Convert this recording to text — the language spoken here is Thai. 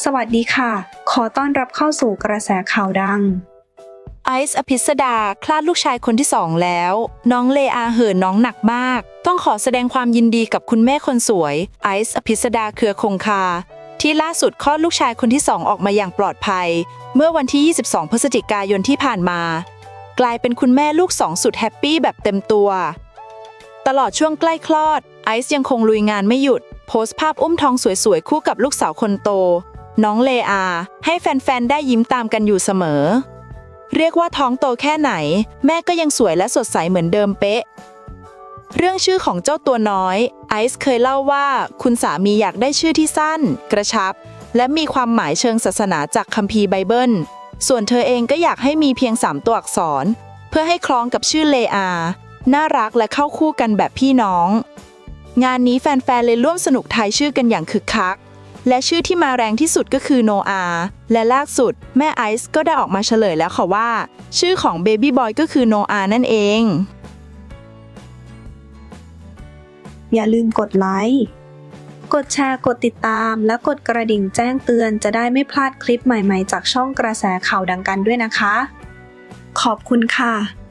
สวัสดีค่ะ ขอต้อนรับเข้าสู่กระแสข่าวดัง ไอซ์อภิสดาคลาดลูกชายคนที่สองแล้ว น้องเลอาเหินน้องหนักมาก ต้องขอแสดงความยินดีกับคุณแม่คนสวย ไอซ์อภิสดาเครือคงคา ที่ล่าสุดคลอดลูกชายคนที่สองออกมาอย่างปลอดภัย เมื่อวันที่ 22 พฤศจิกายนที่ผ่านมา กลายเป็นคุณแม่ลูกสองสุดแฮปปี้แบบเต็มตัว ตลอดช่วงใกล้คลอด ไอซ์ยังคงลุยงานไม่หยุด โพสต์ภาพอุ้มท้องสวยๆคู่กับลูกสาวคนโต น้องเลอา ให้แฟนๆ ได้ยิ้มตามกันอยู่เสมอ เรียกว่าท้องโตแค่ไหน แม่ก็ยังสวยและสดใสเหมือนเดิมเป๊ะ เรื่องชื่อของเจ้าตัวน้อยไอซ์เคยเล่าว่าคุณสามีอยากได้ชื่อที่สั้น กระชับ และมีความหมายเชิงศาสนาจากคัมภีร์ไบเบิล ส่วนเธอเองก็อยากให้มีเพียง3ตัวอักษร เพื่อให้คล้องกับชื่อเลอา น่ารักและเข้าคู่กันแบบพี่น้อง งานนี้แฟนๆ เลยร่วมสนุกทายชื่อกันอย่างคึกคัก และชื่อที่มาแรงที่สุดก็คือโนอาและล่าสุด แม่ไอซ์ก็ได้ออกมาเฉลยแล้วค่ะว่า ชื่อของเบบี้บอยก็คือโนอานั่นเอง อย่าลืมกดไลค์ กดแชร์ กดติดตาม และกดกระดิ่งแจ้งเตือนจะได้ไม่พลาดคลิปใหม่ๆ จากช่องกระแสข่าวดังกันด้วยนะคะ ขอบคุณค่ะ